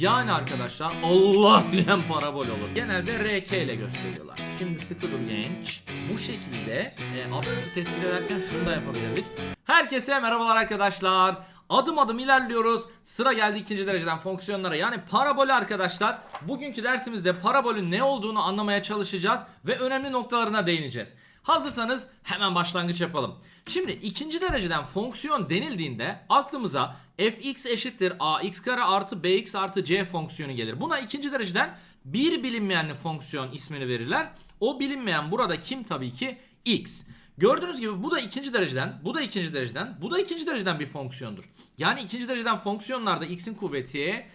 Yani arkadaşlar Allah diyen parabol olur. Genelde RK ile gösteriyorlar. Şimdi sıkı dur genç. Bu şekilde e, absisi tespit ederken şunu da yapabilirdik. Herkese merhabalar arkadaşlar. Adım adım ilerliyoruz. Sıra geldi ikinci dereceden fonksiyonlara yani parabole arkadaşlar. Bugünkü dersimizde parabolün ne olduğunu anlamaya çalışacağız ve önemli noktalarına değineceğiz. Hazırsanız hemen başlangıç yapalım. Şimdi ikinci dereceden fonksiyon denildiğinde aklımıza fx eşittir ax kare artı bx artı c fonksiyonu gelir. Buna ikinci dereceden bir bilinmeyenli fonksiyon ismini verirler. O bilinmeyen burada kim tabii ki x. Gördüğünüz gibi bu da ikinci dereceden, bu da ikinci dereceden, bu da ikinci dereceden bir fonksiyondur. Yani ikinci dereceden fonksiyonlarda x'in kuvveti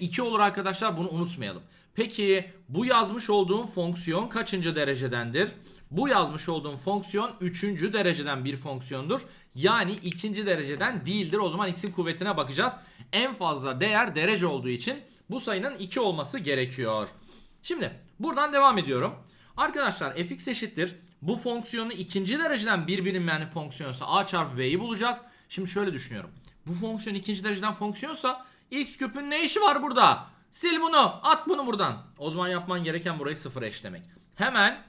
2 olur arkadaşlar bunu unutmayalım. Peki bu yazmış olduğum fonksiyon kaçıncı derecedendir? Bu yazmış olduğum fonksiyon 3. dereceden bir fonksiyondur. Yani ikinci dereceden değildir. O zaman x'in kuvvetine bakacağız. En fazla değer derece olduğu için bu sayının 2 olması gerekiyor. Şimdi buradan devam ediyorum. Arkadaşlar fx eşittir. Bu fonksiyonu ikinci dereceden bir bilinmeyen fonksiyonsa a çarpı v'yi bulacağız. Şimdi şöyle düşünüyorum. Bu fonksiyon ikinci dereceden fonksiyonsa x küpün ne işi var burada? Sil bunu at bunu buradan. O zaman yapman gereken burayı sıfıra eşlemek. Hemen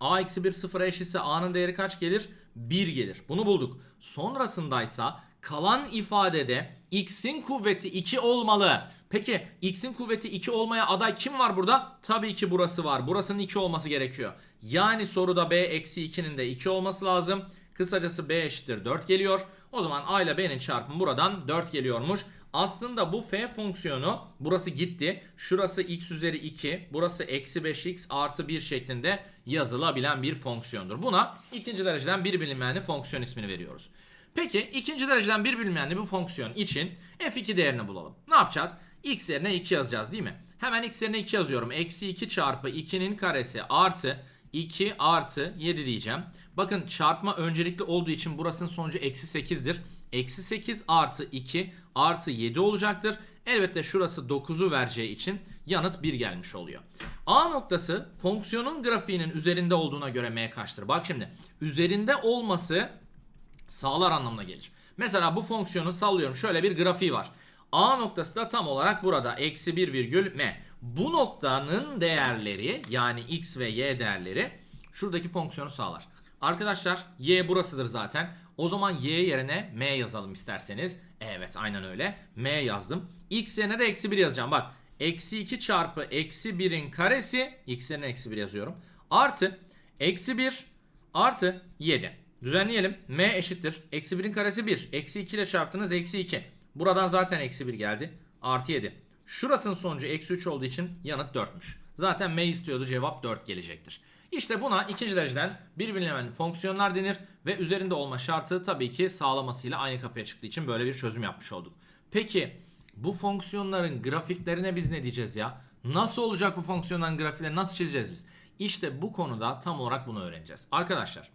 a eksi 1 sıfıra eşitse a'nın değeri kaç gelir? 1 gelir. Bunu bulduk. Sonrasındaysa kalan ifadede x'in kuvveti 2 olmalı. Peki x'in kuvveti 2 olmaya aday kim var burada? Tabii ki burası var. Burasının 2 olması gerekiyor. Yani soruda b eksi 2'nin de 2 olması lazım. Kısacası b eşittir 4 geliyor. O zaman a ile b'nin çarpımı buradan 4 geliyormuş. Aslında bu f fonksiyonu burası gitti. Şurası x üzeri 2. Burası eksi 5x artı 1 şeklinde yazılabilen bir fonksiyondur. Buna ikinci dereceden bir bilinmeyenli fonksiyon ismini veriyoruz. Peki ikinci dereceden bir bilinmeyenli bu fonksiyon için f2 değerini bulalım. Ne yapacağız? x yerine 2 yazacağız değil mi? Hemen x yerine 2 yazıyorum. Eksi 2 çarpı 2'nin karesi artı 2 artı 7 diyeceğim. Bakın çarpma öncelikli olduğu için burasının sonucu eksi 8'dir. Eksi 8 artı 2 artı 7 olacaktır. Elbette şurası 9'u vereceği için yanıt 1 gelmiş oluyor. A noktası fonksiyonun grafiğinin üzerinde olduğuna göre m kaçtır? Bak şimdi üzerinde olması sağlar anlamına gelir. Mesela bu fonksiyonu sallıyorum şöyle bir grafiği var. A noktası da tam olarak burada eksi 1 virgül m. Bu noktanın değerleri yani x ve y değerleri şuradaki fonksiyonu sağlar. Arkadaşlar y burasıdır zaten. O zaman y yerine m yazalım isterseniz. Evet aynen öyle. m yazdım. x yerine de eksi 1 yazacağım. Bak eksi 2 çarpı eksi 1'in karesi x yerine eksi 1 yazıyorum. Artı eksi 1 artı 7. Düzenleyelim. m eşittir. Eksi 1'in karesi 1. Eksi 2 ile çarptınız eksi 2. Buradan zaten eksi 1 geldi. Artı 7. Şurasının sonucu eksi 3 olduğu için yanıt 4'müş. Zaten m istiyordu cevap 4 gelecektir. İşte buna ikinci dereceden bir bilinmeyen fonksiyonlar denir ve üzerinde olma şartı tabii ki sağlamasıyla aynı kapıya çıktığı için böyle bir çözüm yapmış olduk. Peki bu fonksiyonların grafiklerine biz ne diyeceğiz ya? Nasıl olacak bu fonksiyonların grafikleri nasıl çizeceğiz biz? İşte bu konuda tam olarak bunu öğreneceğiz. Arkadaşlar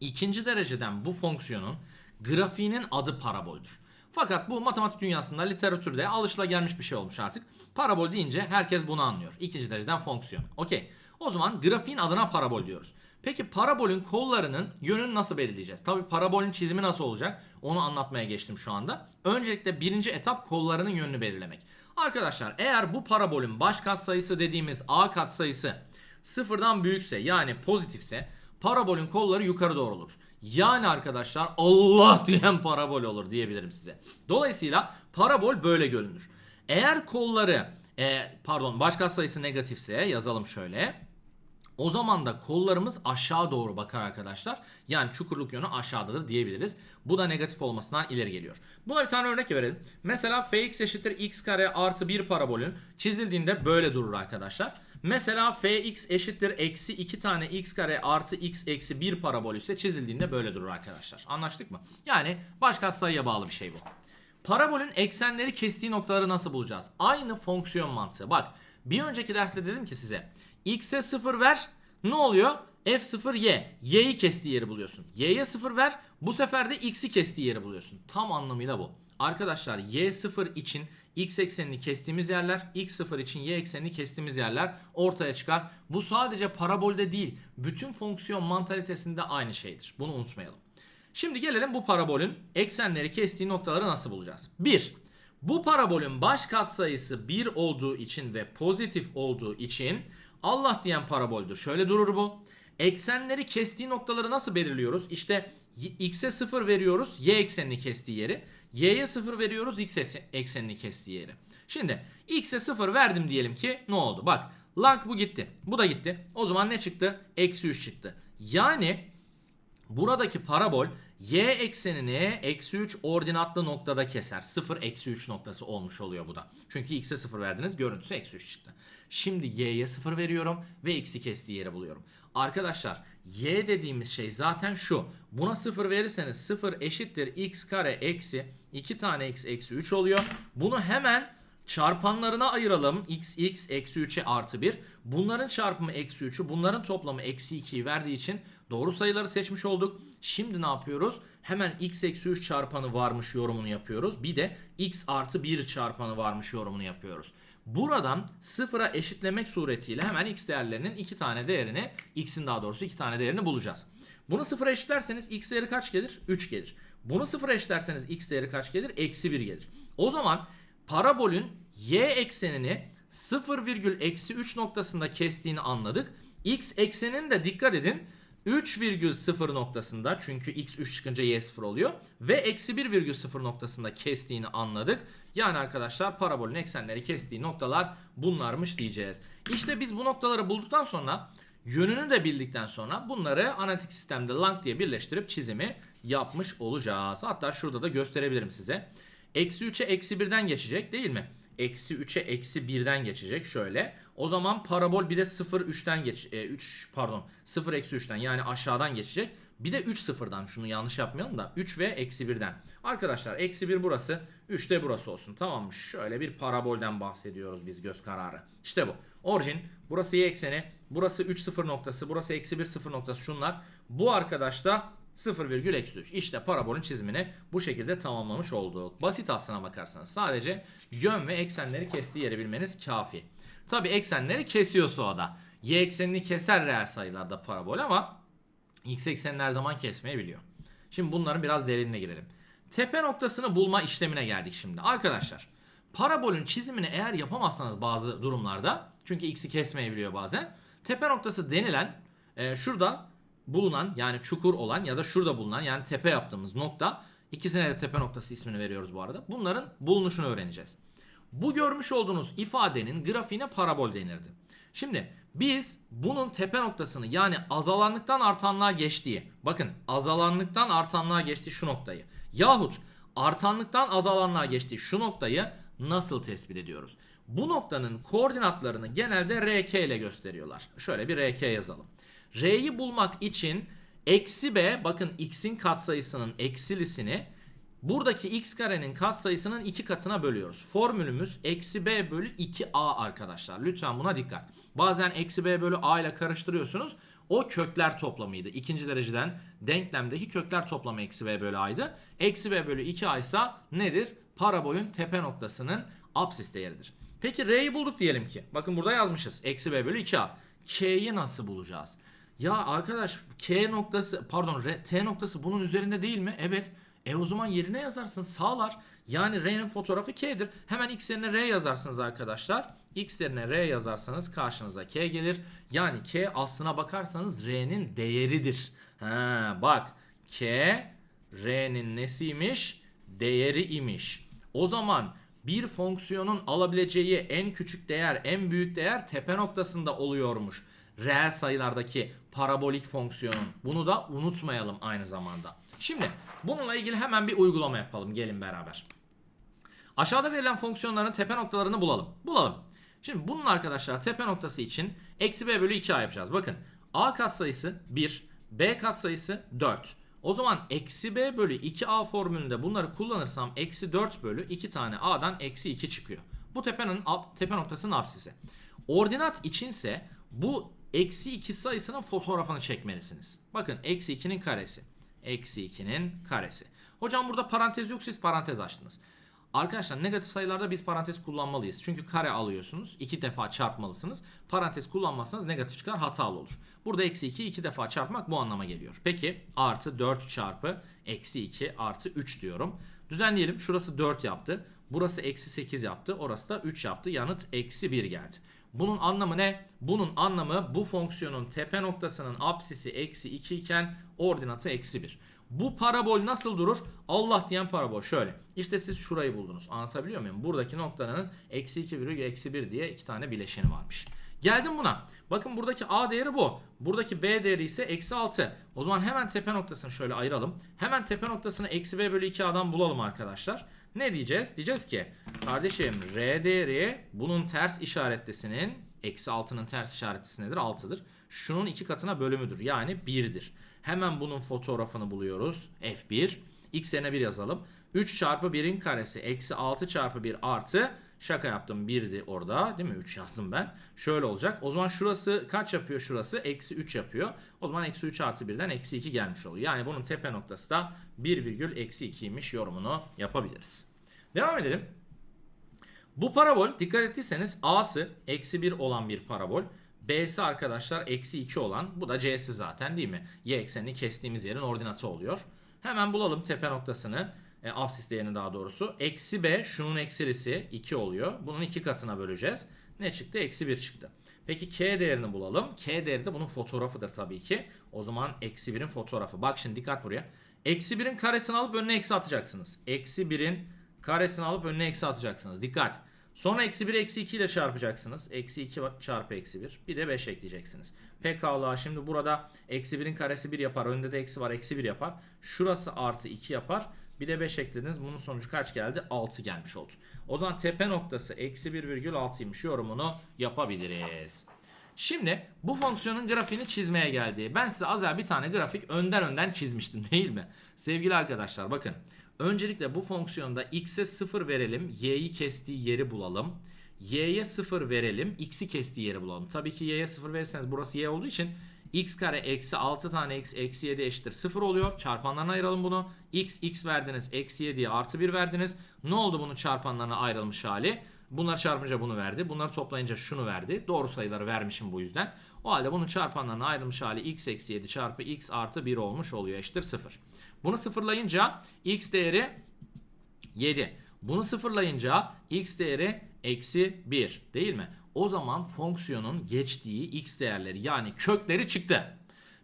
ikinci dereceden bu fonksiyonun grafiğinin adı paraboldür. Fakat bu matematik dünyasında literatürde alışılagelmiş bir şey olmuş artık. Parabol deyince herkes bunu anlıyor. İkinci dereceden fonksiyon. Okey. O zaman grafiğin adına parabol diyoruz. Peki parabolün kollarının yönünü nasıl belirleyeceğiz? Tabii parabolün çizimi nasıl olacak? Onu anlatmaya geçtim şu anda. Öncelikle birinci etap kollarının yönünü belirlemek. Arkadaşlar eğer bu parabolün baş katsayısı dediğimiz a katsayısı sıfırdan büyükse yani pozitifse parabolün kolları yukarı doğru olur. Yani arkadaşlar Allah diyen parabol olur diyebilirim size. Dolayısıyla parabol böyle görünür. Eğer kolları e, pardon baş katsayısı negatifse yazalım şöyle. O zaman da kollarımız aşağı doğru bakar arkadaşlar. Yani çukurluk yönü aşağıdadır diyebiliriz. Bu da negatif olmasından ileri geliyor. Buna bir tane örnek verelim. Mesela fx eşittir x kare artı 1 parabolün çizildiğinde böyle durur arkadaşlar. Mesela fx eşittir eksi 2 tane x kare artı x eksi 1 parabol ise çizildiğinde böyle durur arkadaşlar. Anlaştık mı? Yani baş katsayıya bağlı bir şey bu. Parabolün eksenleri kestiği noktaları nasıl bulacağız? Aynı fonksiyon mantığı. Bak bir önceki derste dedim ki size x'e 0 ver ne oluyor? f0 y. y'yi kestiği yeri buluyorsun. y'ye 0 ver bu sefer de x'i kestiği yeri buluyorsun. Tam anlamıyla bu. Arkadaşlar y0 için x eksenini kestiğimiz yerler, x0 için y eksenini kestiğimiz yerler ortaya çıkar. Bu sadece parabolde değil, bütün fonksiyon mantalitesinde aynı şeydir. Bunu unutmayalım. Şimdi gelelim bu parabolün eksenleri kestiği noktaları nasıl bulacağız? 1. Bu parabolün baş katsayısı 1 olduğu için ve pozitif olduğu için Allah diyen paraboldür. Şöyle durur bu. Eksenleri kestiği noktaları nasıl belirliyoruz? İşte x'e 0 veriyoruz y eksenini kestiği yeri. Y'ye 0 veriyoruz x eksenini kestiği yeri. Şimdi x'e 0 verdim diyelim ki ne oldu? Bak log bu gitti. Bu da gitti. O zaman ne çıktı? Eksi 3 çıktı. Yani Buradaki parabol y eksenini eksi 3 ordinatlı noktada keser. 0 eksi 3 noktası olmuş oluyor bu da. Çünkü x'e 0 verdiniz görüntüsü eksi 3 çıktı. Şimdi y'ye 0 veriyorum ve x'i kestiği yere buluyorum. Arkadaşlar y dediğimiz şey zaten şu. Buna 0 verirseniz 0 eşittir x kare eksi 2 tane x eksi 3 oluyor. Bunu hemen çarpanlarına ayıralım. x x eksi 3'e artı 1. Bunların çarpımı eksi 3'ü bunların toplamı eksi 2'yi verdiği için doğru sayıları seçmiş olduk. Şimdi ne yapıyoruz? Hemen x eksi 3 çarpanı varmış yorumunu yapıyoruz. Bir de x artı 1 çarpanı varmış yorumunu yapıyoruz. Buradan sıfıra eşitlemek suretiyle hemen x değerlerinin iki tane değerini x'in daha doğrusu iki tane değerini bulacağız. Bunu sıfıra eşitlerseniz x değeri kaç gelir? 3 gelir. Bunu sıfıra eşitlerseniz x değeri kaç gelir? Eksi 1 gelir. O zaman parabolün y eksenini 0, eksi 3 noktasında kestiğini anladık. X ekseninin de dikkat edin 3,0 noktasında çünkü x 3 çıkınca y 0 oluyor ve eksi 1,0 noktasında kestiğini anladık. Yani arkadaşlar parabolün eksenleri kestiği noktalar bunlarmış diyeceğiz. İşte biz bu noktaları bulduktan sonra yönünü de bildikten sonra bunları analitik sistemde lang diye birleştirip çizimi yapmış olacağız. Hatta şurada da gösterebilirim size. Eksi 3'e eksi 1'den geçecek değil mi? Eksi 3'e eksi 1'den geçecek şöyle. O zaman parabol bir de 0 3'ten geç e, 3 pardon 0 eksi 3'ten yani aşağıdan geçecek. Bir de 3 sıfırdan şunu yanlış yapmayalım da 3 ve eksi 1'den. Arkadaşlar eksi 1 burası 3 de burası olsun tamam mı? Şöyle bir parabolden bahsediyoruz biz göz kararı. İşte bu. Orijin burası y ekseni burası 3 sıfır noktası burası eksi 1 sıfır noktası şunlar. Bu arkadaş da 0,-3. İşte parabolün çizimini bu şekilde tamamlamış olduk. Basit aslına bakarsanız. Sadece yön ve eksenleri kestiği yeri bilmeniz kafi. Tabi eksenleri kesiyorsa o da. Y eksenini keser reel sayılarda parabol ama x eksenini her zaman kesmeyebiliyor. Şimdi bunların biraz derinine girelim. Tepe noktasını bulma işlemine geldik şimdi. Arkadaşlar parabolün çizimini eğer yapamazsanız bazı durumlarda çünkü x'i kesmeyebiliyor bazen. Tepe noktası denilen e, şurada bulunan yani çukur olan ya da şurada bulunan yani tepe yaptığımız nokta ikisine de tepe noktası ismini veriyoruz bu arada. Bunların bulunuşunu öğreneceğiz. Bu görmüş olduğunuz ifadenin grafiğine parabol denirdi. Şimdi biz bunun tepe noktasını yani azalanlıktan artanlığa geçtiği bakın azalanlıktan artanlığa geçtiği şu noktayı yahut artanlıktan azalanlığa geçtiği şu noktayı nasıl tespit ediyoruz? Bu noktanın koordinatlarını genelde RK ile gösteriyorlar. Şöyle bir RK yazalım. R'yi bulmak için eksi b bakın x'in katsayısının eksilisini buradaki x karenin katsayısının iki katına bölüyoruz. Formülümüz eksi b bölü 2a arkadaşlar. Lütfen buna dikkat. Bazen eksi b bölü a ile karıştırıyorsunuz. O kökler toplamıydı. İkinci dereceden denklemdeki kökler toplamı eksi b bölü a'ydı. Eksi b bölü 2a ise nedir? Parabolün tepe noktasının apsis değeridir. Peki r'yi bulduk diyelim ki. Bakın burada yazmışız. Eksi b bölü 2a. K'yi nasıl bulacağız? Ya arkadaş K noktası pardon R, T noktası bunun üzerinde değil mi? Evet. E o zaman yerine yazarsın sağlar. Yani R'nin fotoğrafı K'dir. Hemen X yerine R yazarsınız arkadaşlar. X yerine R yazarsanız karşınıza K gelir. Yani K aslına bakarsanız R'nin değeridir. Ha, bak K R'nin nesiymiş? Değeri imiş. O zaman bir fonksiyonun alabileceği en küçük değer, en büyük değer tepe noktasında oluyormuş. Reel sayılardaki parabolik fonksiyonun. Bunu da unutmayalım aynı zamanda. Şimdi bununla ilgili hemen bir uygulama yapalım. Gelin beraber. Aşağıda verilen fonksiyonların tepe noktalarını bulalım. Bulalım. Şimdi bunun arkadaşlar tepe noktası için eksi b bölü 2a yapacağız. Bakın a katsayısı 1, b katsayısı 4. O zaman eksi b bölü 2a formülünde bunları kullanırsam eksi 4 bölü 2 tane a'dan eksi 2 çıkıyor. Bu tepenin tepe noktasının apsisi. Ordinat içinse bu eksi 2 sayısının fotoğrafını çekmelisiniz. Bakın eksi 2'nin karesi. Eksi 2'nin karesi. Hocam burada parantez yok siz parantez açtınız. Arkadaşlar negatif sayılarda biz parantez kullanmalıyız. Çünkü kare alıyorsunuz. iki defa çarpmalısınız. Parantez kullanmazsanız negatif çıkar hatalı olur. Burada eksi 2 iki defa çarpmak bu anlama geliyor. Peki artı 4 çarpı eksi 2 artı 3 diyorum. Düzenleyelim. Şurası 4 yaptı. Burası eksi 8 yaptı. Orası da 3 yaptı. Yanıt eksi 1 geldi. Bunun anlamı ne? Bunun anlamı bu fonksiyonun tepe noktasının apsisi eksi 2 iken ordinatı eksi 1. Bu parabol nasıl durur? Allah diyen parabol şöyle. İşte siz şurayı buldunuz. Anlatabiliyor muyum? Buradaki noktanın eksi 2 virgül eksi 1 diye iki tane bileşeni varmış. Geldim buna. Bakın buradaki A değeri bu. Buradaki B değeri ise eksi 6. O zaman hemen tepe noktasını şöyle ayıralım. Hemen tepe noktasını eksi B bölü 2A'dan bulalım arkadaşlar. Ne diyeceğiz? Diyeceğiz ki kardeşim R değeri bunun ters işaretlisinin eksi 6'nın ters işaretlisi nedir? 6'dır. Şunun iki katına bölümüdür. Yani 1'dir. Hemen bunun fotoğrafını buluyoruz. F1. X yerine 1 yazalım. 3 çarpı 1'in karesi eksi 6 çarpı 1 artı şaka yaptım 1'di orada değil mi? 3 yazdım ben. Şöyle olacak. O zaman şurası kaç yapıyor şurası? Eksi 3 yapıyor. O zaman eksi 3 artı 1'den eksi 2 gelmiş oluyor. Yani bunun tepe noktası da 1 virgül eksi 2'ymiş yorumunu yapabiliriz. Devam edelim. Bu parabol dikkat ettiyseniz A'sı eksi 1 olan bir parabol. B'si arkadaşlar eksi 2 olan bu da C'si zaten değil mi? Y eksenini kestiğimiz yerin ordinatı oluyor. Hemen bulalım tepe noktasını. E, absis değerini daha doğrusu. Eksi B şunun eksilisi 2 oluyor. Bunun 2 katına böleceğiz. Ne çıktı? Eksi 1 çıktı. Peki K değerini bulalım. K değeri de bunun fotoğrafıdır tabii ki. O zaman eksi 1'in fotoğrafı. Bak şimdi dikkat buraya. Eksi 1'in karesini alıp önüne eksi atacaksınız. Eksi 1'in karesini alıp önüne eksi atacaksınız. Dikkat. Sonra eksi 1 eksi 2 ile çarpacaksınız. Eksi 2 çarpı eksi 1. Bir de 5 ekleyeceksiniz. Pekala şimdi burada eksi 1'in karesi 1 yapar. Önde de eksi var eksi 1 yapar. Şurası artı 2 yapar. Bir de 5 eklediniz. Bunun sonucu kaç geldi? 6 gelmiş oldu. O zaman tepe noktası eksi 1,6'ymış yorumunu yapabiliriz. Şimdi bu fonksiyonun grafiğini çizmeye geldi. Ben size az bir tane grafik önden önden çizmiştim değil mi? Sevgili arkadaşlar bakın. Öncelikle bu fonksiyonda x'e 0 verelim. y'yi kestiği yeri bulalım. y'ye 0 verelim. x'i kestiği yeri bulalım. Tabii ki y'ye 0 verirseniz burası y olduğu için x kare eksi 6 tane x eksi 7 eşittir 0 oluyor. Çarpanlarına ayıralım bunu. x x verdiniz eksi 7'ye artı 1 verdiniz. Ne oldu bunun çarpanlarına ayrılmış hali? Bunları çarpınca bunu verdi. Bunları toplayınca şunu verdi. Doğru sayıları vermişim bu yüzden. O halde bunun çarpanlarına ayrılmış hali x eksi 7 çarpı x artı 1 olmuş oluyor eşittir 0. Bunu sıfırlayınca x değeri 7. Bunu sıfırlayınca x değeri eksi 1 değil mi? O zaman fonksiyonun geçtiği x değerleri yani kökleri çıktı.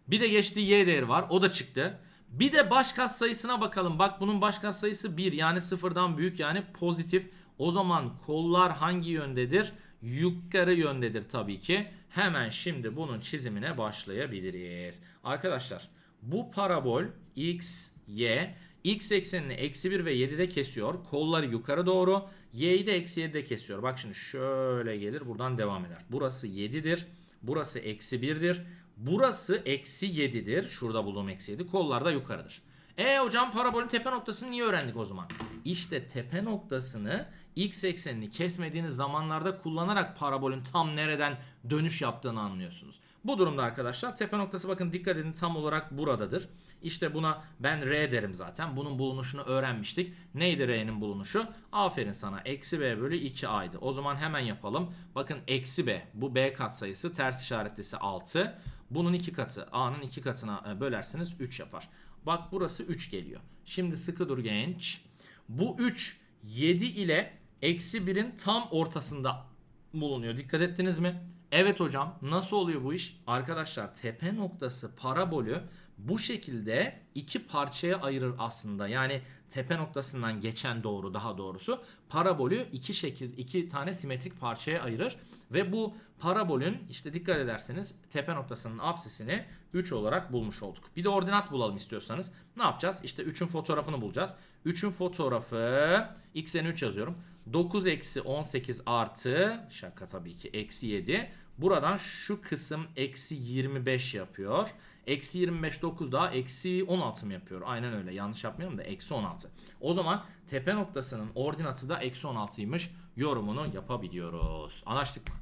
Bir de geçtiği y değeri var o da çıktı. Bir de baş sayısına bakalım. Bak bunun baş sayısı 1 yani sıfırdan büyük yani pozitif. O zaman kollar hangi yöndedir? Yukarı yöndedir tabii ki. Hemen şimdi bunun çizimine başlayabiliriz. Arkadaşlar bu parabol x, y x eksenini eksi 1 ve 7'de kesiyor. Kolları yukarı doğru. Y'yi de eksi 7'de kesiyor. Bak şimdi şöyle gelir buradan devam eder. Burası 7'dir. Burası eksi 1'dir. Burası eksi 7'dir. Şurada bulduğum eksi 7. Kollar da yukarıdır. E hocam parabolün tepe noktasını niye öğrendik o zaman? İşte tepe noktasını x eksenini kesmediğiniz zamanlarda kullanarak parabolün tam nereden dönüş yaptığını anlıyorsunuz. Bu durumda arkadaşlar tepe noktası bakın dikkat edin tam olarak buradadır. İşte buna ben R derim zaten. Bunun bulunuşunu öğrenmiştik. Neydi R'nin bulunuşu? Aferin sana. Eksi B bölü 2A'ydı. O zaman hemen yapalım. Bakın eksi B. Bu B katsayısı ters işaretlisi 6. Bunun iki katı A'nın iki katına bölerseniz 3 yapar. Bak burası 3 geliyor. Şimdi sıkı dur genç. Bu 3 7 ile eksi 1'in tam ortasında bulunuyor. Dikkat ettiniz mi? Evet hocam nasıl oluyor bu iş? Arkadaşlar tepe noktası parabolü bu şekilde iki parçaya ayırır aslında. Yani tepe noktasından geçen doğru daha doğrusu parabolü iki şekil iki tane simetrik parçaya ayırır ve bu parabolün işte dikkat ederseniz tepe noktasının apsisini 3 olarak bulmuş olduk. Bir de ordinat bulalım istiyorsanız. Ne yapacağız? İşte 3'ün fotoğrafını bulacağız. 3'ün fotoğrafı x'en 3 yazıyorum. 9 eksi 18 artı şaka tabii ki eksi 7. Buradan şu kısım eksi 25 yapıyor. Eksi 25 9 daha eksi 16 mı yapıyor? Aynen öyle yanlış yapmıyorum da eksi 16. O zaman tepe noktasının ordinatı da eksi 16'ymış yorumunu yapabiliyoruz. Anlaştık mı?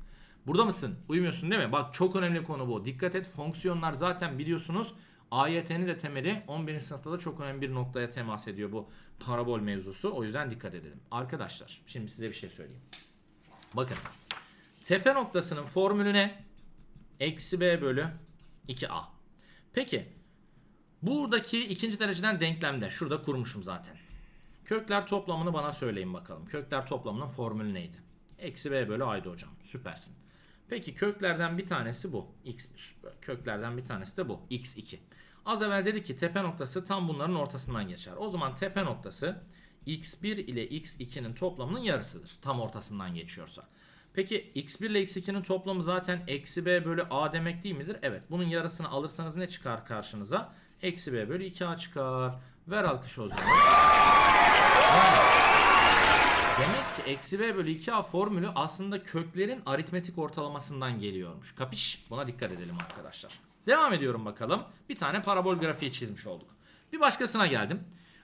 Burada mısın? Uyumuyorsun değil mi? Bak çok önemli konu bu. Dikkat et fonksiyonlar zaten biliyorsunuz AYT'nin de temeli 11. sınıfta da çok önemli bir noktaya temas ediyor bu parabol mevzusu. O yüzden dikkat edelim. Arkadaşlar şimdi size bir şey söyleyeyim. Bakın tepe noktasının formülü ne? Eksi b bölü 2a. Peki buradaki ikinci dereceden denklemde şurada kurmuşum zaten. Kökler toplamını bana söyleyin bakalım. Kökler toplamının formülü neydi? Eksi b bölü a'ydı hocam. Süpersin. Peki köklerden bir tanesi bu. x1. Böyle Köklerden bir tanesi de bu. x2. Az evvel dedi ki tepe noktası tam bunların ortasından geçer. O zaman tepe noktası x1 ile x2'nin toplamının yarısıdır. Tam ortasından geçiyorsa. Peki x1 ile x2'nin toplamı zaten eksi b bölü a demek değil midir? Evet. Bunun yarısını alırsanız ne çıkar karşınıza? Eksi b bölü 2a çıkar. Ver alkışı o zaman. Demek ki eksi b bölü 2a formülü aslında köklerin aritmetik ortalamasından geliyormuş. Kapış? Buna dikkat edelim arkadaşlar. Devam ediyorum bakalım. Bir tane parabol grafiği çizmiş olduk. Bir başkasına geldim.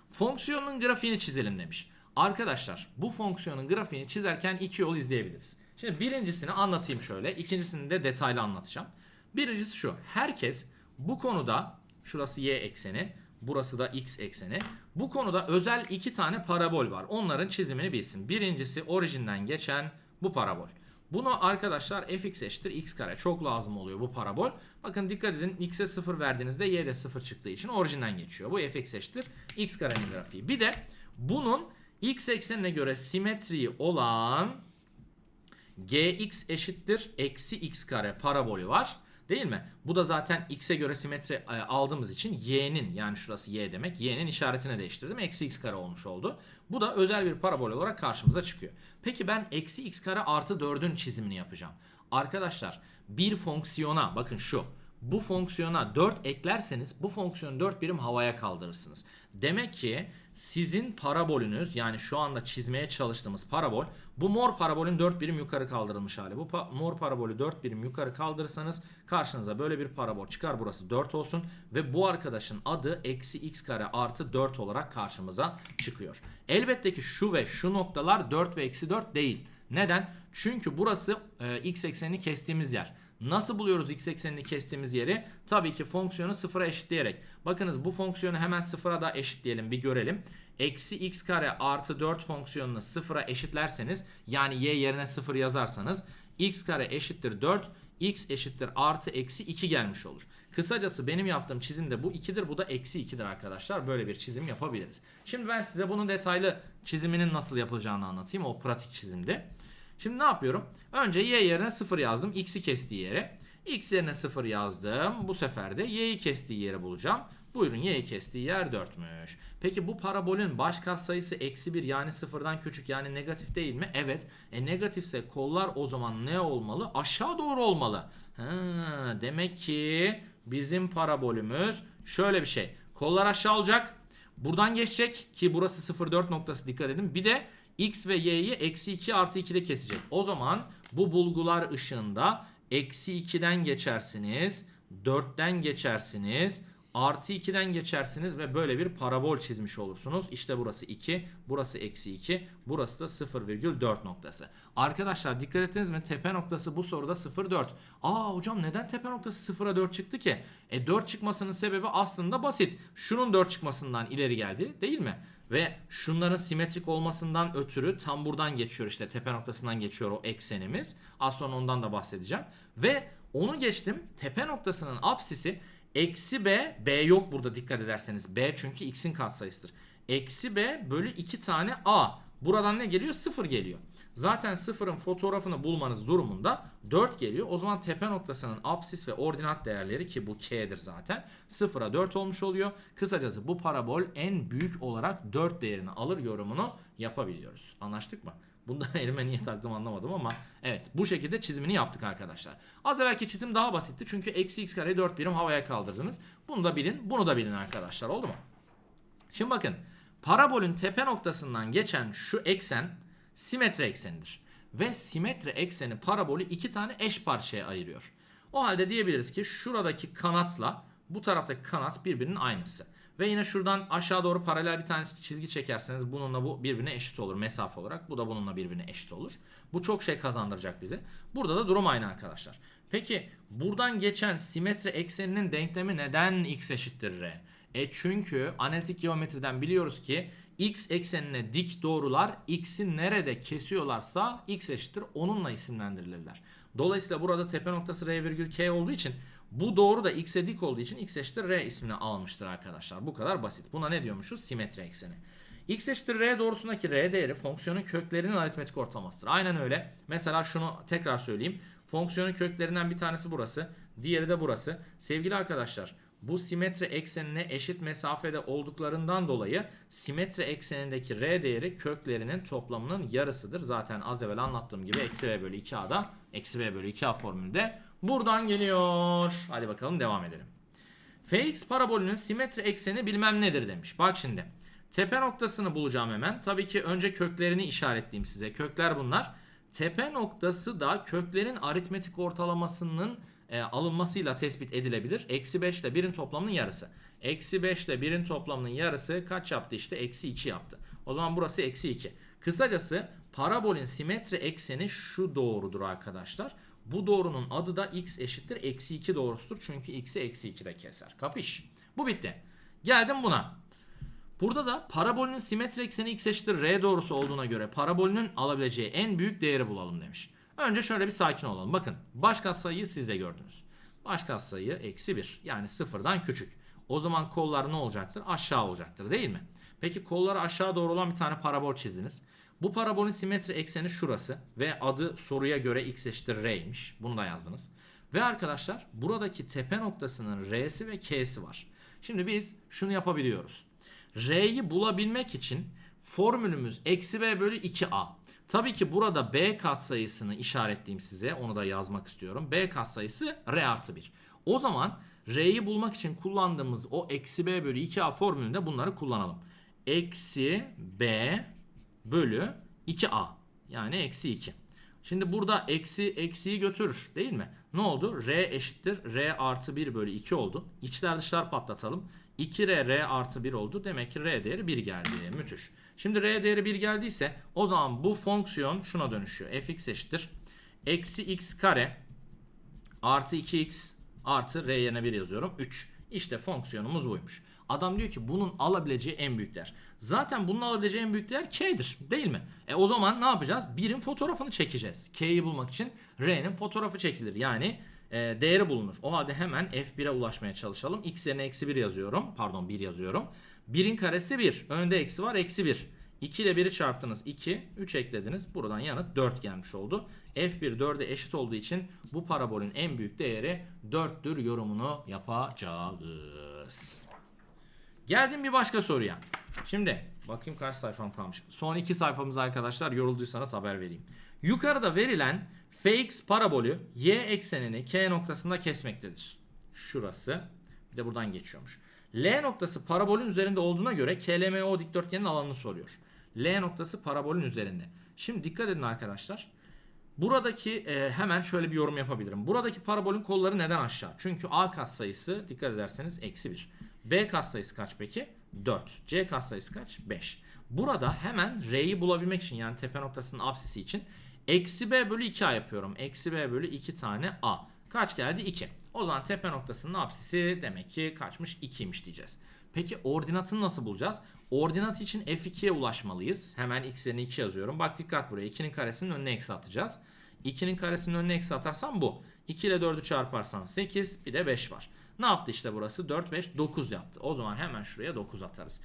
Fonksiyonun grafiğini çizelim demiş. Arkadaşlar bu fonksiyonun grafiğini çizerken iki yol izleyebiliriz. Şimdi birincisini anlatayım şöyle. ikincisini de detaylı anlatacağım. Birincisi şu. Herkes bu konuda şurası y ekseni, burası da x ekseni. Bu konuda özel iki tane parabol var. Onların çizimini bilsin. Birincisi orijinden geçen bu parabol. Bunu arkadaşlar fx eşittir x kare. Çok lazım oluyor bu parabol. Bakın dikkat edin x'e 0 verdiğinizde y'de 0 çıktığı için orijinden geçiyor. Bu fx eşittir x karenin grafiği. Bir de bunun x eksenine göre simetriği olan gx eşittir eksi x kare parabolü var. Değil mi? Bu da zaten x'e göre simetri e, aldığımız için y'nin yani şurası y demek y'nin işaretini değiştirdim. Eksi x kare olmuş oldu. Bu da özel bir parabol olarak karşımıza çıkıyor. Peki ben eksi x kare artı 4'ün çizimini yapacağım. Arkadaşlar bir fonksiyona bakın şu. Bu fonksiyona 4 eklerseniz bu fonksiyonu 4 birim havaya kaldırırsınız. Demek ki sizin parabolünüz yani şu anda çizmeye çalıştığımız parabol bu mor parabolün 4 birim yukarı kaldırılmış hali. Bu pa- mor parabolü 4 birim yukarı kaldırırsanız karşınıza böyle bir parabol çıkar. Burası 4 olsun ve bu arkadaşın adı eksi x kare artı 4 olarak karşımıza çıkıyor. Elbette ki şu ve şu noktalar 4 ve eksi 4 değil. Neden? Çünkü burası e, x eksenini kestiğimiz yer. Nasıl buluyoruz x eksenini kestiğimiz yeri? Tabii ki fonksiyonu sıfıra eşitleyerek. Bakınız bu fonksiyonu hemen sıfıra da eşitleyelim bir görelim. Eksi x kare artı 4 fonksiyonunu sıfıra eşitlerseniz yani y yerine sıfır yazarsanız x kare eşittir 4 x eşittir artı eksi 2 gelmiş olur. Kısacası benim yaptığım çizim de bu 2'dir bu da eksi 2'dir arkadaşlar. Böyle bir çizim yapabiliriz. Şimdi ben size bunun detaylı çiziminin nasıl yapılacağını anlatayım. O pratik çizimde. Şimdi ne yapıyorum? Önce y yerine 0 yazdım. X'i kestiği yere. X yerine 0 yazdım. Bu sefer de y'yi kestiği yere bulacağım. Buyurun y'yi kestiği yer 4'müş. Peki bu parabolün baş katsayısı eksi 1 yani sıfırdan küçük yani negatif değil mi? Evet. E negatifse kollar o zaman ne olmalı? Aşağı doğru olmalı. Ha, demek ki bizim parabolümüz şöyle bir şey. Kollar aşağı olacak. Buradan geçecek ki burası 0,4 noktası dikkat edin. Bir de x ve y'yi eksi 2 artı 2'de kesecek. O zaman bu bulgular ışığında eksi 2'den geçersiniz, 4'ten geçersiniz, artı 2'den geçersiniz ve böyle bir parabol çizmiş olursunuz. İşte burası 2, burası eksi 2, burası da 0,4 noktası. Arkadaşlar dikkat ettiniz mi? Tepe noktası bu soruda 0,4. Aa hocam neden tepe noktası 0'a 4 çıktı ki? E 4 çıkmasının sebebi aslında basit. Şunun 4 çıkmasından ileri geldi değil mi? Ve şunların simetrik olmasından ötürü tam buradan geçiyor işte tepe noktasından geçiyor o eksenimiz. Az sonra ondan da bahsedeceğim. Ve onu geçtim tepe noktasının apsisi eksi b, b yok burada dikkat ederseniz. b çünkü x'in katsayısıdır. Eksi b bölü 2 tane a. Buradan ne geliyor? 0 geliyor. Zaten sıfırın fotoğrafını bulmanız durumunda 4 geliyor. O zaman tepe noktasının apsis ve ordinat değerleri ki bu k'dir zaten 0'a 4 olmuş oluyor. Kısacası bu parabol en büyük olarak 4 değerini alır yorumunu yapabiliyoruz. Anlaştık mı? Bunda elime niye taktım anlamadım ama evet bu şekilde çizimini yaptık arkadaşlar. Az evvelki çizim daha basitti çünkü eksi x kareyi 4 birim havaya kaldırdınız. Bunu da bilin bunu da bilin arkadaşlar oldu mu? Şimdi bakın parabolün tepe noktasından geçen şu eksen simetri eksenidir. Ve simetri ekseni parabolü iki tane eş parçaya ayırıyor. O halde diyebiliriz ki şuradaki kanatla bu taraftaki kanat birbirinin aynısı. Ve yine şuradan aşağı doğru paralel bir tane çizgi çekerseniz bununla bu birbirine eşit olur mesafe olarak. Bu da bununla birbirine eşit olur. Bu çok şey kazandıracak bize. Burada da durum aynı arkadaşlar. Peki buradan geçen simetri ekseninin denklemi neden x eşittir r? E çünkü analitik geometriden biliyoruz ki x eksenine dik doğrular x'i nerede kesiyorlarsa x eşittir onunla isimlendirilirler. Dolayısıyla burada tepe noktası r virgül k olduğu için bu doğru da x'e dik olduğu için x eşittir r ismini almıştır arkadaşlar. Bu kadar basit. Buna ne diyormuşuz? Simetri ekseni. x eşittir r doğrusundaki r değeri fonksiyonun köklerinin aritmetik ortalamasıdır. Aynen öyle. Mesela şunu tekrar söyleyeyim. Fonksiyonun köklerinden bir tanesi burası. Diğeri de burası. Sevgili arkadaşlar bu simetri eksenine eşit mesafede olduklarından dolayı simetri eksenindeki r değeri köklerinin toplamının yarısıdır. Zaten az evvel anlattığım gibi eksi v bölü 2a'da eksi v bölü 2a formülde buradan geliyor. Hadi bakalım devam edelim. Fx parabolünün simetri ekseni bilmem nedir demiş. Bak şimdi. Tepe noktasını bulacağım hemen. Tabii ki önce köklerini işaretleyeyim size. Kökler bunlar. Tepe noktası da köklerin aritmetik ortalamasının e, alınmasıyla tespit edilebilir. Eksi 5 ile 1'in toplamının yarısı. Eksi 5 ile 1'in toplamının yarısı kaç yaptı işte? Eksi 2 yaptı. O zaman burası eksi 2. Kısacası parabolün simetri ekseni şu doğrudur arkadaşlar. Bu doğrunun adı da x eşittir eksi 2 doğrusudur. Çünkü x'i eksi 2'de keser. Kapış. Bu bitti. Geldim buna. Burada da parabolün simetri ekseni x eşittir r doğrusu olduğuna göre parabolünün alabileceği en büyük değeri bulalım demiş. Önce şöyle bir sakin olalım. Bakın baş katsayıyı siz de gördünüz. Baş katsayı eksi 1 yani sıfırdan küçük. O zaman kollar ne olacaktır? Aşağı olacaktır değil mi? Peki kolları aşağı doğru olan bir tane parabol çizdiniz. Bu parabolün simetri ekseni şurası ve adı soruya göre x eşittir r'ymiş. Bunu da yazdınız. Ve arkadaşlar buradaki tepe noktasının r'si ve k'si var. Şimdi biz şunu yapabiliyoruz. R'yi bulabilmek için formülümüz eksi b bölü 2a. Tabii ki burada b katsayısını işaretleyeyim size. Onu da yazmak istiyorum. b katsayısı r artı 1. O zaman r'yi bulmak için kullandığımız o eksi b bölü 2a formülünde bunları kullanalım. Eksi b bölü 2a. Yani eksi 2. Şimdi burada eksi eksiyi götürür değil mi? Ne oldu? R eşittir. R artı 1 bölü 2 oldu. İçler dışlar patlatalım. 2R R artı 1 oldu. Demek ki R değeri 1 geldi. Müthiş. Şimdi R değeri 1 geldiyse o zaman bu fonksiyon şuna dönüşüyor. fx eşittir. Eksi x kare artı 2x artı R yerine 1 yazıyorum. 3. İşte fonksiyonumuz buymuş. Adam diyor ki bunun alabileceği en büyük değer. Zaten bunun alabileceği en büyük değer K'dir değil mi? E o zaman ne yapacağız? 1'in fotoğrafını çekeceğiz. K'yi bulmak için R'nin fotoğrafı çekilir. Yani e, değeri bulunur. O halde hemen F1'e ulaşmaya çalışalım. X yerine eksi 1 yazıyorum. Pardon 1 yazıyorum. 1'in karesi 1. Önde eksi var eksi 1. 2 ile 1'i çarptınız 2. 3 eklediniz. Buradan yanıt 4 gelmiş oldu. F1 4'e eşit olduğu için bu parabolün en büyük değeri 4'tür yorumunu yapacağız. Geldim bir başka soruya. Şimdi bakayım kaç sayfam kalmış. Son iki sayfamız arkadaşlar yorulduysanız haber vereyim. Yukarıda verilen fx parabolü y eksenini k noktasında kesmektedir. Şurası. Bir de buradan geçiyormuş. L noktası parabolün üzerinde olduğuna göre KLMO dikdörtgenin alanını soruyor. L noktası parabolün üzerinde. Şimdi dikkat edin arkadaşlar. Buradaki e, hemen şöyle bir yorum yapabilirim. Buradaki parabolün kolları neden aşağı? Çünkü A katsayısı dikkat ederseniz eksi 1. B katsayısı kaç peki? 4. C katsayısı kaç? 5. Burada hemen R'yi bulabilmek için yani tepe noktasının apsisi için eksi B bölü 2A yapıyorum. Eksi B bölü 2 tane A. Kaç geldi? 2. O zaman tepe noktasının apsisi demek ki kaçmış? 2'ymiş diyeceğiz. Peki ordinatını nasıl bulacağız? Ordinat için f2'ye ulaşmalıyız. Hemen x yerine 2 yazıyorum. Bak dikkat buraya. 2'nin karesinin önüne eksi atacağız. 2'nin karesinin önüne eksi atarsam bu. 2 ile 4'ü çarparsan 8 bir de 5 var. Ne yaptı işte burası? 4, 5, 9 yaptı. O zaman hemen şuraya 9 atarız.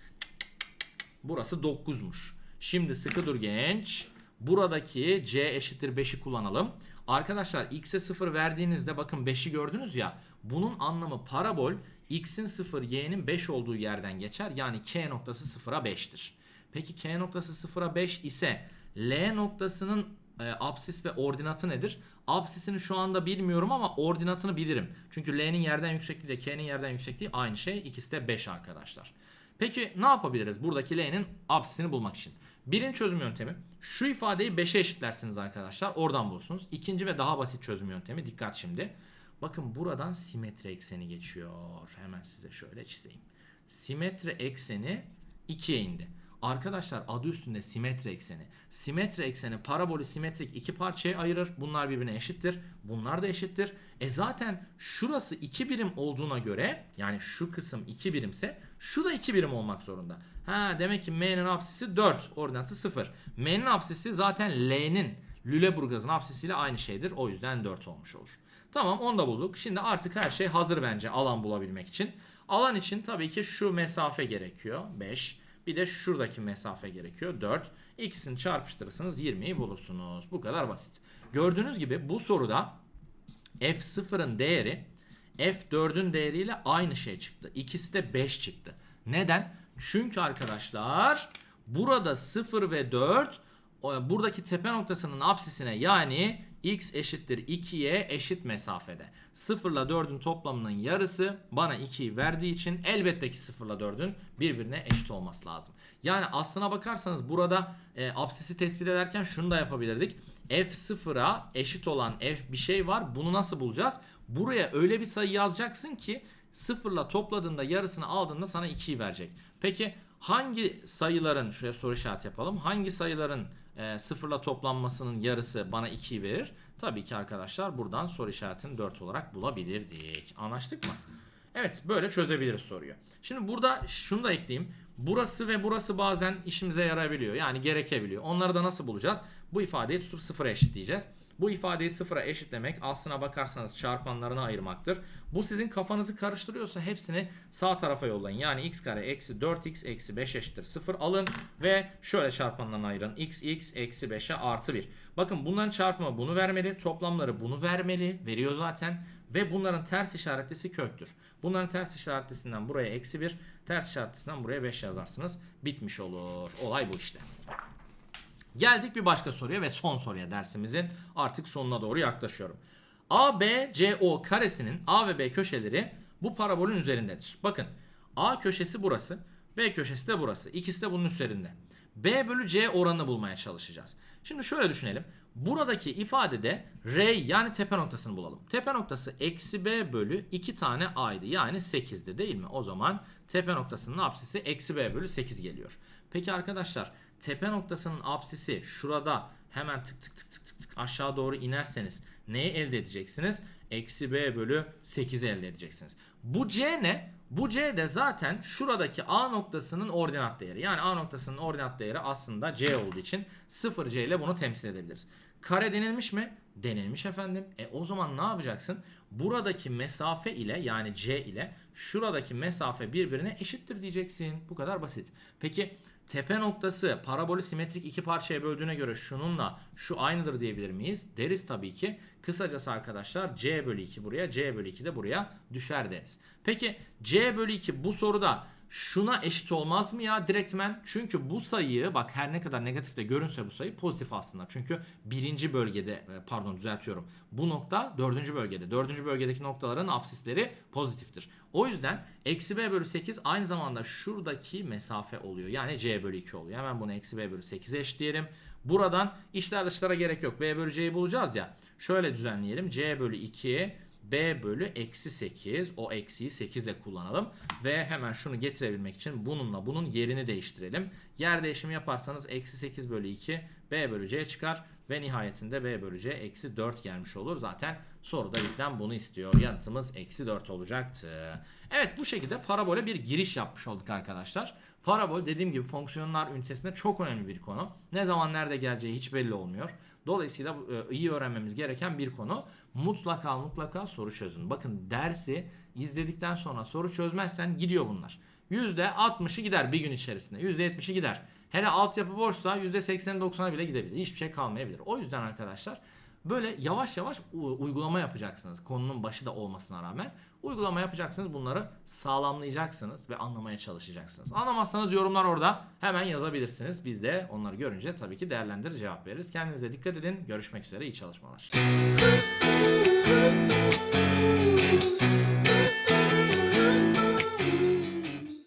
Burası 9'muş. Şimdi sıkı dur genç. Buradaki c eşittir 5'i kullanalım. Arkadaşlar x'e 0 verdiğinizde bakın 5'i gördünüz ya. Bunun anlamı parabol x'in 0 y'nin 5 olduğu yerden geçer. Yani k noktası 0'a 5'tir. Peki k noktası 0'a 5 ise L noktasının e, apsis ve ordinatı nedir? Apsisini şu anda bilmiyorum ama ordinatını bilirim. Çünkü L'nin yerden yüksekliği ile K'nin yerden yüksekliği aynı şey. İkisi de 5 arkadaşlar. Peki ne yapabiliriz buradaki L'nin apsisini bulmak için? Birinci çözüm yöntemi. Şu ifadeyi 5'e eşitlersiniz arkadaşlar. Oradan bulursunuz. İkinci ve daha basit çözüm yöntemi. Dikkat şimdi. Bakın buradan simetri ekseni geçiyor. Hemen size şöyle çizeyim. Simetri ekseni 2'ye indi. Arkadaşlar adı üstünde simetri ekseni. Simetri ekseni parabolü simetrik iki parçaya ayırır. Bunlar birbirine eşittir. Bunlar da eşittir. E zaten şurası 2 birim olduğuna göre yani şu kısım 2 birimse şu da 2 birim olmak zorunda. Ha demek ki M'nin apsisi 4, ordinatı 0. M'nin apsisi zaten L'nin Lüleburgaz'ın apsisiyle aynı şeydir. O yüzden 4 olmuş olur. Tamam onu da bulduk. Şimdi artık her şey hazır bence alan bulabilmek için. Alan için tabii ki şu mesafe gerekiyor. 5. Bir de şuradaki mesafe gerekiyor 4. İkisini çarpıştırırsınız 20'yi bulursunuz. Bu kadar basit. Gördüğünüz gibi bu soruda F0'ın değeri F4'ün değeriyle aynı şey çıktı. İkisi de 5 çıktı. Neden? Çünkü arkadaşlar burada 0 ve 4 o- buradaki tepe noktasının apsisine yani x eşittir 2'ye eşit mesafede. 0 ile 4'ün toplamının yarısı bana 2'yi verdiği için elbette ki 0 ile 4'ün birbirine eşit olması lazım. Yani aslına bakarsanız burada e, apsisi tespit ederken şunu da yapabilirdik. F0'a eşit olan f bir şey var. Bunu nasıl bulacağız? Buraya öyle bir sayı yazacaksın ki sıfırla topladığında yarısını aldığında sana 2'yi verecek. Peki hangi sayıların şuraya soru işareti yapalım. Hangi sayıların e, sıfırla toplanmasının yarısı bana 2'yi verir? Tabii ki arkadaşlar buradan soru işaretini 4 olarak bulabilirdik. Anlaştık mı? Evet böyle çözebiliriz soruyu. Şimdi burada şunu da ekleyeyim. Burası ve burası bazen işimize yarayabiliyor. Yani gerekebiliyor. Onları da nasıl bulacağız? Bu ifadeyi tutup sıfıra eşitleyeceğiz. Bu ifadeyi sıfıra eşitlemek aslına bakarsanız çarpanlarına ayırmaktır. Bu sizin kafanızı karıştırıyorsa hepsini sağ tarafa yollayın. Yani x kare eksi 4x eksi 5 eşittir 0 alın ve şöyle çarpanlarına ayırın. x x eksi 5'e artı 1. Bakın bunların çarpımı bunu vermeli. Toplamları bunu vermeli. Veriyor zaten. Ve bunların ters işaretlisi köktür. Bunların ters işaretlisinden buraya eksi 1, ters işaretlisinden buraya 5 yazarsınız. Bitmiş olur. Olay bu işte. Geldik bir başka soruya ve son soruya dersimizin artık sonuna doğru yaklaşıyorum. ABCO karesinin A ve B köşeleri bu parabolün üzerindedir. Bakın A köşesi burası, B köşesi de burası. İkisi de bunun üzerinde. B bölü C oranını bulmaya çalışacağız. Şimdi şöyle düşünelim. Buradaki ifadede R yani tepe noktasını bulalım. Tepe noktası eksi B bölü 2 tane A'ydı. Yani 8'di değil mi? O zaman tepe noktasının apsisi eksi B bölü 8 geliyor. Peki arkadaşlar tepe noktasının apsisi şurada hemen tık tık tık tık tık, tık aşağı doğru inerseniz neyi elde edeceksiniz? Eksi B bölü 8'i elde edeceksiniz. Bu C ne? Bu C de zaten şuradaki A noktasının ordinat değeri. Yani A noktasının ordinat değeri aslında C olduğu için 0C ile bunu temsil edebiliriz. Kare denilmiş mi? Denilmiş efendim. E o zaman ne yapacaksın? Buradaki mesafe ile yani C ile şuradaki mesafe birbirine eşittir diyeceksin. Bu kadar basit. Peki tepe noktası parabolü simetrik iki parçaya böldüğüne göre şununla şu aynıdır diyebilir miyiz? Deriz tabii ki. Kısacası arkadaşlar C bölü 2 buraya C bölü 2 de buraya düşer deriz. Peki C bölü 2 bu soruda şuna eşit olmaz mı ya direktmen? Çünkü bu sayıyı bak her ne kadar negatif de görünse bu sayı pozitif aslında. Çünkü birinci bölgede e, pardon düzeltiyorum. Bu nokta dördüncü bölgede. Dördüncü bölgedeki noktaların apsisleri pozitiftir. O yüzden eksi b bölü 8 aynı zamanda şuradaki mesafe oluyor. Yani c bölü 2 oluyor. Hemen bunu eksi b bölü 8'e eşitleyelim. Buradan içler dışlara gerek yok. b bölü c'yi bulacağız ya. Şöyle düzenleyelim. c bölü 2 b bölü eksi 8 o eksiyi 8 ile kullanalım ve hemen şunu getirebilmek için bununla bunun yerini değiştirelim. Yer değişimi yaparsanız eksi 8 bölü 2 b bölü c çıkar ve nihayetinde b bölü c eksi 4 gelmiş olur. Zaten soruda bizden bunu istiyor. Yanıtımız eksi 4 olacaktı. Evet bu şekilde parabole bir giriş yapmış olduk arkadaşlar. Parabol dediğim gibi fonksiyonlar ünitesinde çok önemli bir konu. Ne zaman nerede geleceği hiç belli olmuyor. Dolayısıyla e, iyi öğrenmemiz gereken bir konu. Mutlaka mutlaka soru çözün. Bakın dersi izledikten sonra soru çözmezsen gidiyor bunlar. %60'ı gider bir gün içerisinde. %70'i gider. Hele altyapı boşsa %80'e 90'a bile gidebilir. Hiçbir şey kalmayabilir. O yüzden arkadaşlar böyle yavaş yavaş uygulama yapacaksınız. Konunun başı da olmasına rağmen. Uygulama yapacaksınız. Bunları sağlamlayacaksınız ve anlamaya çalışacaksınız. Anlamazsanız yorumlar orada hemen yazabilirsiniz. Biz de onları görünce tabii ki değerlendirir cevap veririz. Kendinize dikkat edin. Görüşmek üzere. İyi çalışmalar.